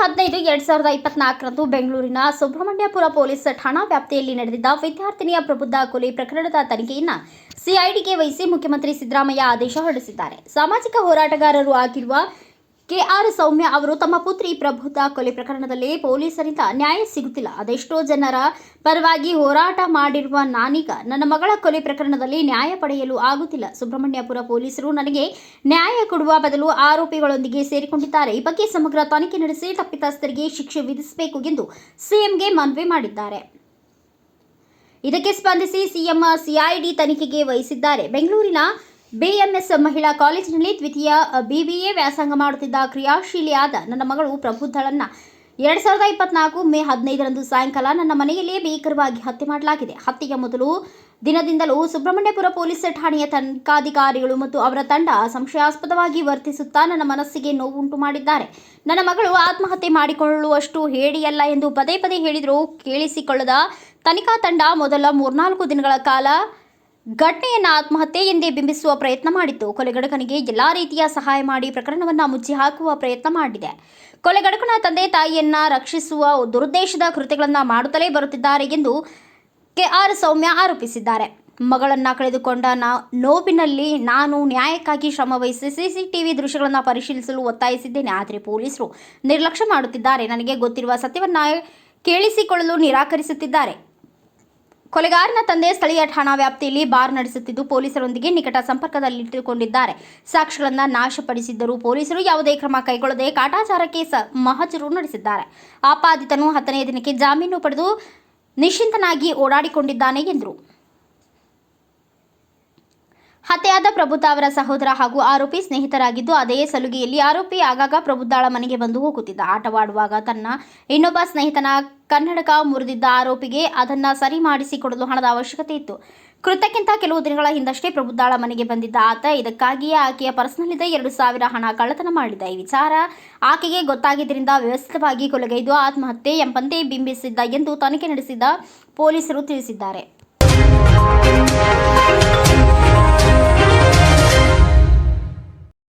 ಎರಡ್ ಸಾವಿರದ ಇಪ್ಪತ್ನಾಲ್ಕರಂದು ಬೆಂಗಳೂರಿನ ಸುಬ್ರಹ್ಮಣ್ಯಪುರ ಪೊಲೀಸ್ ಠಾಣಾ ವ್ಯಾಪ್ತಿಯಲ್ಲಿ ನಡೆದಿದ್ದ ವಿದ್ಯಾರ್ಥಿನಿಯ ಪ್ರಬುದ್ಧ ಕೊಲೆ ಪ್ರಕರಣದ ತನಿಖೆಯನ್ನ ಸಿಐಡಿಗೆ ವಹಿಸಿ ಮುಖ್ಯಮಂತ್ರಿ ಸಿದ್ದರಾಮಯ್ಯ ಆದೇಶ ಹೊರಡಿಸಿದ್ದಾರೆ. ಸಾಮಾಜಿಕ ಹೋರಾಟಗಾರರು ಆಗಿರುವ ಕೆಆರ್ ಸೌಮ್ಯ ಅವರು ತಮ್ಮ ಪುತ್ರಿ ಪ್ರಭುತ ಕೊಲೆ ಪ್ರಕರಣದಲ್ಲಿ ಪೊಲೀಸರಿಂದ ನ್ಯಾಯ ಸಿಗುತ್ತಿಲ್ಲ. ಅದೆಷ್ಟೋ ಜನರ ಪರವಾಗಿ ಹೋರಾಟ ಮಾಡಿರುವ ನಾನೀಗ ನನ್ನ ಮಗಳ ಕೊಲೆ ಪ್ರಕರಣದಲ್ಲಿ ನ್ಯಾಯ ಪಡೆಯಲು ಆಗುತ್ತಿಲ್ಲ. ಸುಬ್ರಹ್ಮಣ್ಯಪುರ ಪೊಲೀಸರು ನನಗೆ ನ್ಯಾಯ ಕೊಡುವ ಬದಲು ಆರೋಪಿಗಳೊಂದಿಗೆ ಸೇರಿಕೊಂಡಿದ್ದಾರೆ. ಈ ಬಗ್ಗೆ ಸಮಗ್ರ ತನಿಖೆ ನಡೆಸಿ ತಪ್ಪಿತಸ್ಥರಿಗೆ ಶಿಕ್ಷೆ ವಿಧಿಸಬೇಕು ಎಂದು ಸಿಎಂಗೆ ಮನವಿ ಮಾಡಿದ್ದಾರೆ. ಇದಕ್ಕೆ ಸ್ಪಂದಿಸಿ ಸಿಎಂ, ಸಿಐಡಿ ತನಿಖೆಗೆ ವಹಿಸಿದ್ದಾರೆ. ಬೆಂಗಳೂರಿನ ಬಿಎಂಎಸ್ ಮಹಿಳಾ ಕಾಲೇಜಿನಲ್ಲಿ ದ್ವಿತೀಯ ಬಿಬಿಎ ವ್ಯಾಸಂಗ ಮಾಡುತ್ತಿದ್ದ ಕ್ರಿಯಾಶೀಲಿಯಾದ ನನ್ನ ಮಗಳು ಪ್ರಬುದ್ಧಳನ್ನ ಎರಡು ಸಾವಿರದ ಇಪ್ಪತ್ನಾಲ್ಕು ಮೇ ಹದಿನೈದರಂದು ಸಾಯಂಕಾಲ ನನ್ನ ಮನೆಯಲ್ಲಿಯೇ ಭೀಕರವಾಗಿ ಹತ್ಯೆ ಮಾಡಲಾಗಿದೆ. ಹತ್ಯೆಯ ಮೊದಲು ದಿನದಿಂದಲೂ ಸುಬ್ರಹ್ಮಣ್ಯಪುರ ಪೊಲೀಸ್ ಠಾಣೆಯ ತನಿಖಾಧಿಕಾರಿಗಳು ಮತ್ತು ಅವರ ತಂಡ ಸಂಶಯಾಸ್ಪದವಾಗಿ ವರ್ತಿಸುತ್ತಾ ನನ್ನ ಮನಸ್ಸಿಗೆ ನೋವುಂಟು ಮಾಡಿದ್ದಾರೆ. ನನ್ನ ಮಗಳು ಆತ್ಮಹತ್ಯೆ ಮಾಡಿಕೊಳ್ಳುವಷ್ಟು ಹೇಡಿಯಲ್ಲ ಎಂದು ಪದೇ ಪದೇ ಹೇಳಿದರೂ ಕೇಳಿಸಿಕೊಳ್ಳದ ತನಿಖಾ ತಂಡ ಮೊದಲ ಮೂರ್ನಾಲ್ಕು ದಿನಗಳ ಕಾಲ ಘಟನೆಯನ್ನು ಆತ್ಮಹತ್ಯೆ ಎಂದೇ ಬಿಂಬಿಸುವ ಪ್ರಯತ್ನ ಮಾಡಿತ್ತು ಕೊಲೆಗಡಕನಿಗೆ ಎಲ್ಲಾ ರೀತಿಯ ಸಹಾಯ ಮಾಡಿ ಪ್ರಕರಣವನ್ನು ಮುಚ್ಚಿ ಹಾಕುವ ಪ್ರಯತ್ನ ಮಾಡಿದೆ. ಕೊಲೆಗಡಕನ ತಂದೆ ತಾಯಿಯನ್ನ ರಕ್ಷಿಸುವ ದುರುದ್ದೇಶದ ಕೃತ್ಯಗಳನ್ನು ಮಾಡುತ್ತಲೇ ಬರುತ್ತಿದ್ದಾರೆ ಎಂದು ಕೆಆರ್ ಸೌಮ್ಯ ಆರೋಪಿಸಿದ್ದಾರೆ. ಮಗಳನ್ನ ಕಳೆದುಕೊಂಡ ನಾ ನೋವಿನಲ್ಲಿ ನಾನು ನ್ಯಾಯಕ್ಕಾಗಿ ಶ್ರಮ ವಹಿಸಿ ಸಿಸಿಟಿವಿ ದೃಶ್ಯಗಳನ್ನು ಪರಿಶೀಲಿಸಲು ಒತ್ತಾಯಿಸಿದ್ದೇನೆ. ಆದರೆ ಪೊಲೀಸರು ನಿರ್ಲಕ್ಷ್ಯ ಮಾಡುತ್ತಿದ್ದಾರೆ. ನನಗೆ ಗೊತ್ತಿರುವ ಸತ್ಯವನ್ನ ಕೇಳಿಸಿಕೊಳ್ಳಲು ನಿರಾಕರಿಸುತ್ತಿದ್ದಾರೆ. ಕೊಲೆಗಾರನ ತಂದೆ ಸ್ಥಳೀಯ ಠಾಣಾ ವ್ಯಾಪ್ತಿಯಲ್ಲಿ ಬಾರ್ ನಡೆಸುತ್ತಿದ್ದು ಪೊಲೀಸರೊಂದಿಗೆ ನಿಕಟ ಸಂಪರ್ಕದಲ್ಲಿಟ್ಟುಕೊಂಡಿದ್ದಾರೆ. ಸಾಕ್ಷಿಗಳನ್ನು ನಾಶಪಡಿಸಿದ್ದರೂ ಪೊಲೀಸರು ಯಾವುದೇ ಕ್ರಮ ಕೈಗೊಳ್ಳದೆ ಕಾಟಾಚಾರಕ್ಕೆ ಸ ಮಹಜರು ನಡೆಸಿದ್ದಾರೆ. ಆಪಾದಿತನು ಹತ್ತನೇ ದಿನಕ್ಕೆ ಜಾಮೀನು ಪಡೆದು ನಿಶ್ಚಿಂತನಾಗಿ ಓಡಾಡಿಕೊಂಡಿದ್ದಾನೆ ಎಂದರು. ಹತ್ಯೆಯಾದ ಪ್ರಬುದ್ಧ ಅವರ ಸಹೋದರ ಹಾಗೂ ಆರೋಪಿ ಸ್ನೇಹಿತರಾಗಿದ್ದು, ಅದೇ ಸಲುಗೆಯಲ್ಲಿ ಆರೋಪಿ ಆಗಾಗ ಪ್ರಬುದ್ಧಾಳ ಮನೆಗೆ ಬಂದು ಹೋಗುತ್ತಿದ್ದ. ಆಟವಾಡುವಾಗ ತನ್ನ ಇನ್ನೊಬ್ಬ ಸ್ನೇಹಿತನ ಕನ್ನಡಕ ಮುರಿದಿದ್ದ ಆರೋಪಿಗೆ ಅದನ್ನ ಸರಿ ಮಾಡಿಸಿಕೊಡಲು ಹಣದ ಅವಶ್ಯಕತೆ ಇತ್ತು. ಕೃತಕ್ಕಿಂತ ಕೆಲವು ದಿನಗಳ ಹಿಂದಷ್ಟೇ ಪ್ರಬುದ್ಧಾಳ ಮನೆಗೆ ಬಂದಿದ್ದ ಆತ, ಇದಕ್ಕಾಗಿಯೇ ಆಕೆಯ ಪರ್ಸ್ನಲ್ಲಿದ್ದ ಎರಡು ಸಾವಿರ ಹಣ ಕಳ್ಳತನ ಮಾಡಿದ್ದ. ಈ ವಿಚಾರ ಆಕೆಗೆ ಗೊತ್ತಾಗಿದ್ದರಿಂದ ವ್ಯವಸ್ಥಿತವಾಗಿ ಕೊಲೆಗೈದು, ಆತ್ಮಹತ್ಯೆ ಎಂಬಂತೆ ಬಿಂಬಿಸಿದ್ದ ಎಂದು ತನಿಖೆ ನಡೆಸಿದ ಪೊಲೀಸರು ತಿಳಿಸಿದ್ದಾರೆ.